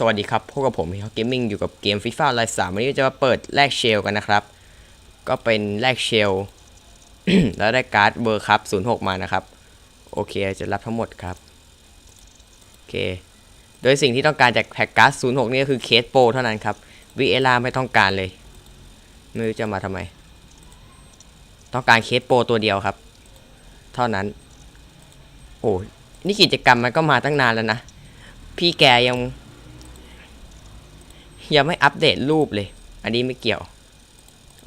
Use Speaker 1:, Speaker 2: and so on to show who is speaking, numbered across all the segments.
Speaker 1: สวัสดีครับ พวกกับผมเกมมิ่งอยู่กับเกมฟีฟ่าไลน์สามวันนี้จะมาเปิดแลกเชลกันนะครับ ก็เป็นแลกเชล แล้วได้การ์ดเบอร์ครับ06มานะครับ โอเคจะรับทั้งหมดครับ โอเค โดยสิ่งที่ต้องการจากแพ็กการ์ด06นี่ก็คือเคสโปเท่านั้นครับวีเอลาไม่ต้องการเลยไม่รู้จะมาทำไม ต้องการเคสโปตัวเดียวครับ เท่านั้น โอ้นี่กิจกรรมมันก็มาตั้งนานแล้วนะ พี่แกยัง ยังไม่อัปเดตรูปเลย อันนี้ไม่เกี่ยว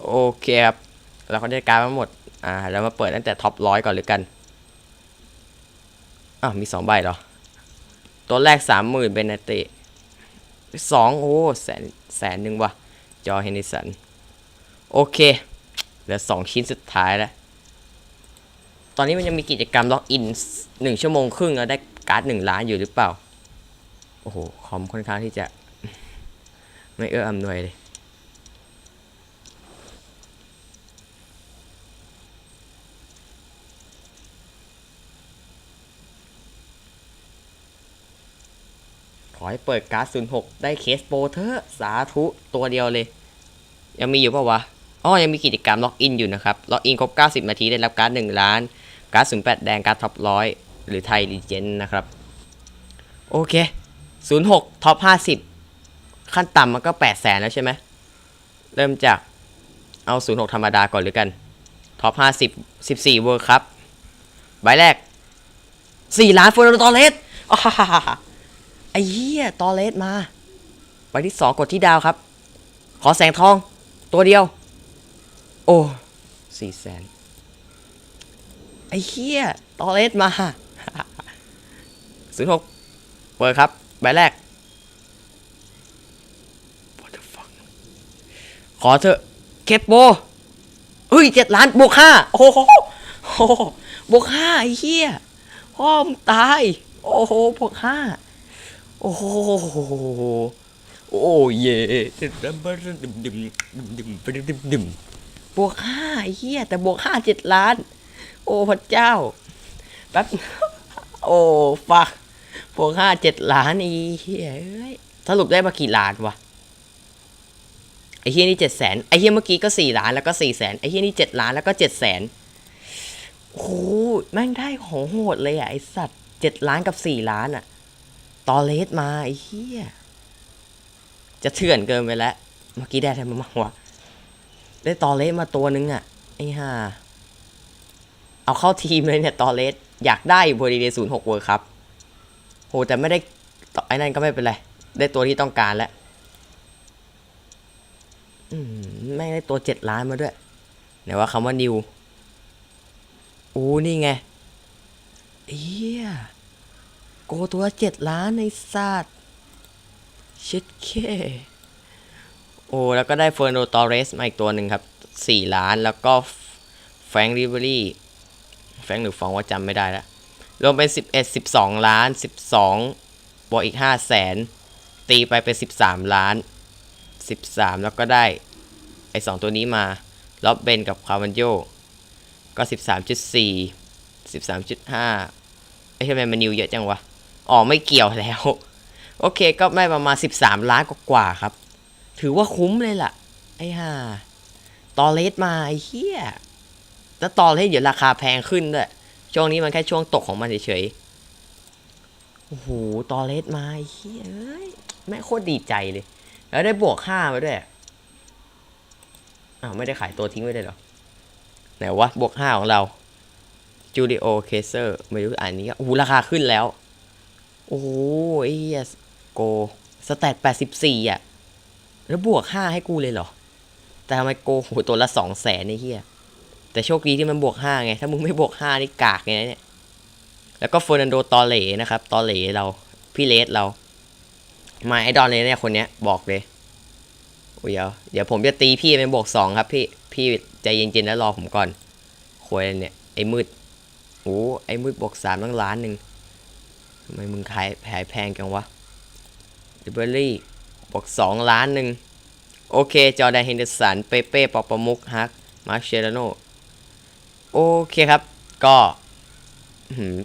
Speaker 1: โอเคครับ เราก็ได้การดมาหมด อ่า เรามาเปิดตั้งแต่ท็อปร้อยก่อนเลยกันอ้าวมีสองใบเหรอ ตัวแรกสามหมื่นเบนเนเตสองโอ้แสนแสนหนึ่งว่ะ จอเฮนิสัน โอเค เหลือสองชิ้นสุดท้ายแล้ว ตอนนี้มันยังมีกิจกรรมล็อกอินหนึ่งชั่วโมงครึ่งแล้วได้การ์ดหนึ่งล้านอยู่หรือเปล่า โอ้โห คอมค่อนข้างที่จะ ไม่เอื้ออำนวยเลยขอให้เปิดการ์ด06ได้เคสโปเถอะสาธุตัวเดียวเลย ยังมีอยู่ปะวะอ๋อยังมีกิจกรรมล็อกอินอยู่นะครับ ล็อกอินครบ 90 นาทีได้รับการ์ด1ล้าน การ์ด08แดงการ์ดท็อปร้อยหรือไทยรีเจนนะครับ โอเค 06ท็อป50 ขั้นต่ำมันก็8แสนแล้วใช่ไหมเริ่มจากเอา 06 ธรรมดาก่อนหรือกัน ท็อป 50 14 เวิร์ครับ ใบแรก 4 ล้านฟอร์โรตอเลสไอ้เหี้ย ตอเลสมา ใบที่ 2 กดที่ดาวครับ ขอแสงทอง ตัวเดียว โอ้สี่แสนไอ้เหี้ย ตอเลสมา 06 เปิดครับ ใบแรก ขอเถอะเก็โบเฮ้ยเจ็ดล้านบวกห้าโอ้โหบวกห้าไอ้เหี้ยพ่อมตาย โอ้โหบวกห้าโอ้โหโอ้เย่ดึมดึมดึมดึมดึมดึมดึมบวกห้าไอ้เหี้ยแต่บวกห้าเจ็ดล้าน โอ้พระเจ้าแป๊บโอ้ฟักบวกห้าเจ็ดล้านไอ้เหี้ยสรุปได้มากี่ล้านวะ ไอ้เฮียนี่เจ็ดแสนไอ้เฮียเมื่อกี้ก็สี่ล้านแล้วก็สี่แสนไอ้เฮียนี่เจ็ดล้านแล้วก็เจ็ดแสนโอ้โหแม่งได้ของโหดเลยอะไอสัตว์เจ็ดล้านกับสี่ล้านอะ ตอเลสมาไอ้เฮียจะเถื่อนเกินไปแล้ว เมื่อกี้ได้ทำไมมาวะได้ตอเลสมาตัวนึงอะไอ้ห่าเอาเข้าทีมเลยเนี่ยตอเลสอยากได้อยู่พอดีในศูนย์หกเวิร์ครับโหแต่ไม่ได้ไอ้นั่นก็ไม่เป็นไร ได้ตัวที่ต้องการแล้ว มไม่งได้ตัวเจ็ดล้านมาด้วยไหนว่าคำว่านิวโอ้นี่ไงเฮียโกตัวเจ็ดล้านในศาสตร์ชิดเคโอ้ แล้วก็ได้เฟอร์โนตอเรสมาอีกตัวหนึ่งครับสี่ล้านแล้วก็แฟงริเบอรี่แฟงหรือฟองว่าจำไม่ได้แล้วรวมเป็น11 12ล้าน12บสองบวกอีก5แสนตีไปเป็น13ล้าน 13 แล้วก็ได้ไอ้2ตัวนี้มาล็อบเบนกับคาวันโยก็ 13.4 13.5ไอ้ทำไมมันนิวเยอะจังวะ อ๋อ ไม่เกี่ยวแล้ว โอเคก็ได้ประมาณ 13 ล้านกว่าครับ ถือว่าคุ้มเลยล่ะ ไอ้ห่าตอเลสมา ไอ้เหี้ยแล้วตอเลสเดี๋ยวราคาแพงขึ้นด้วย ช่วงนี้มันแค่ช่วงตกของมันเฉยๆ โอ้โห ตอเลสมา ไอ้เฮ้ยเอ้ย แม่โคตรดีใจเลย แล้วได้บวกห้ามาด้วยอ้าวไม่ได้ขายตัวทิ้งไว้เลยหรอ ไหนวะบวกห้าของเราจูดิโอเคเซอร์ไม่รู้อ่านนี้ก็โอ้ราคาขึ้นแล้ว โอ้โหไอ้เฮียโกสแตทแปดสิบสี่อะ แล้วบวกห้าให้กูเลยเหรอ แต่ทำไมโกโหตัวละสองแสนไอ้เหี้ยแต่โชคดีที่มันบวกห้าไง ถ้ามึงไม่บวกห้านี่กากไงเนี่ย แล้วก็เฟอร์นันโดตอเหลนะครับ ตอเหลเรา พี่เลสเรา มาไอดอลเลยเนี่ยคนเนี้ยบอกเลยโอ้ยเดี๋ยวเดี๋ยวผมจะตีพี่เป็นบวกสองครับพี่พี่ใจเย็นๆแล้วรอผมก่อนควยเนี่ยไอ้มืดโอ้ไอ้มืดบวกสามตั้งล้านหนึ่งทำไมมึงขายขายแพงจังวะดิเบอรี่บวกสองล้านหนึ่งโอเค จอแดนเฮนเดอร์สัน เปเป้ปอปมุกฮัก มาร์เชลโนโอเคครับ ก็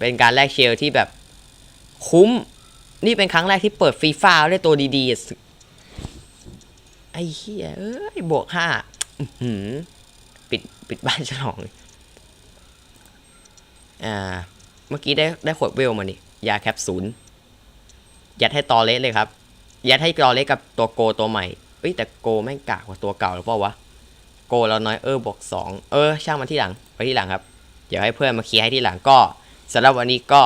Speaker 1: เป็นการแลกเชลที่แบบคุ้ม นี่เป็นครั้งแรกที่เปิดฟีฟ่าได้ตัวดีๆ ไอ้เหี้ยเอ้ย บวกห้าปิดปิดบ้านฉลอง อ่า เมื่อกี้ได้ได้ขวดเวลมานี่ยาแคปซูลยัดให้ตอเลสเลยครับ ยัดให้ตอเลสกับตัวโกตัวใหม่เอ้ยแต่โกแม่งกากกว่าตัวเก่าหรือเปล่าวะ โกเราน้อยเออบวกสองเออ ช่างมันที่หลังไปที่หลังครับ เดี๋ยวให้เพื่อนมาเคลียร์ให้ที่หลังก็สำหรับวันนี้ก็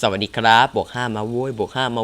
Speaker 1: สวัสดีครับ บวกห้ามาโว้ยบวกห้ามา